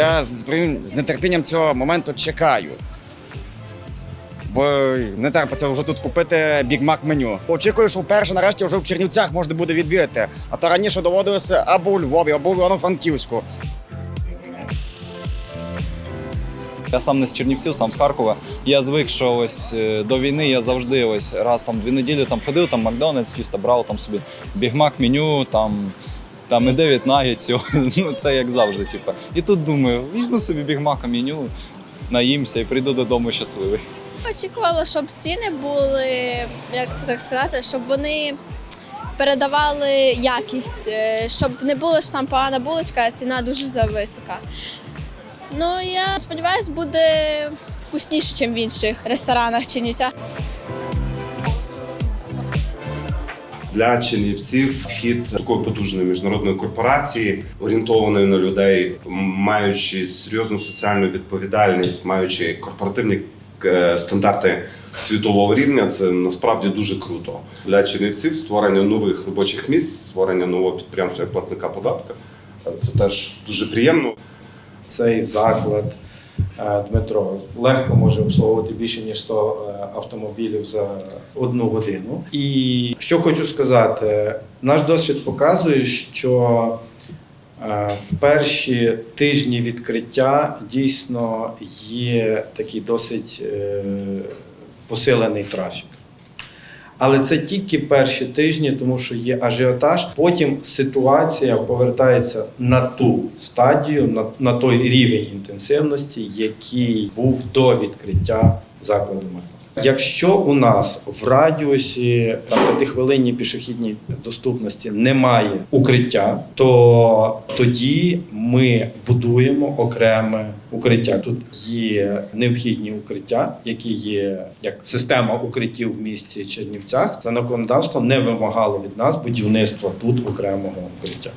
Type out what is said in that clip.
я з нетерпінням- цього моменту чекаю. Бо не терпиться вже тут купити бігмак меню. Очікую, що вперше нарешті вже в Чернівцях можна буде відвідати. А то раніше доводилося або у Львові, або у Івано-Франківську. Я сам не з Чернівців, сам з Харкова. Я звик, що ось е, до війни я завжди ось раз там дві неділі там ходив, там Макдональдс, чисто брав там собі бігмак меню, там. Там і 9 нагетсів, ну це як завжди. Типу. І тут думаю, візьму собі бігмака меню, наїмся і прийду додому щасливий. Очікувала, щоб ціни були, як це так сказати, щоб вони передавали якість, е, щоб не було ж там погана булочка, а ціна дуже зависока. Ну, я сподіваюся, буде вкусніше, ніж в інших ресторанах чи Чернівцях. Для чернівців вхід такої потужної міжнародної корпорації, орієнтованої на людей, маючи серйозну соціальну відповідальність, маючи корпоративні е, стандарти світового рівня, це насправді дуже круто. Для чернівців створення нових робочих місць, створення нового підприємства як платника податка. Це теж дуже приємно. цей заклад Дмитро легко може обслуговувати більше ніж 100 е, автомобілів за одну годину. І що хочу сказати, наш досвід показує, що е, в перші тижні відкриття дійсно є такий досить е, посилений трафік. Але це тільки перші тижні, тому що є ажіотаж. Потім ситуація повертається на ту стадію, на, на той рівень інтенсивності, який був до відкриття закладу. Якщо у нас в радіусі п'ятихвилинній пішохідній доступності немає укриття, то тоді ми будуємо окреме укриття. Тут є необхідні укриття, які є як система укриттів в місті Чернівцях. Законодавство не вимагало від нас будівництва тут окремого укриття.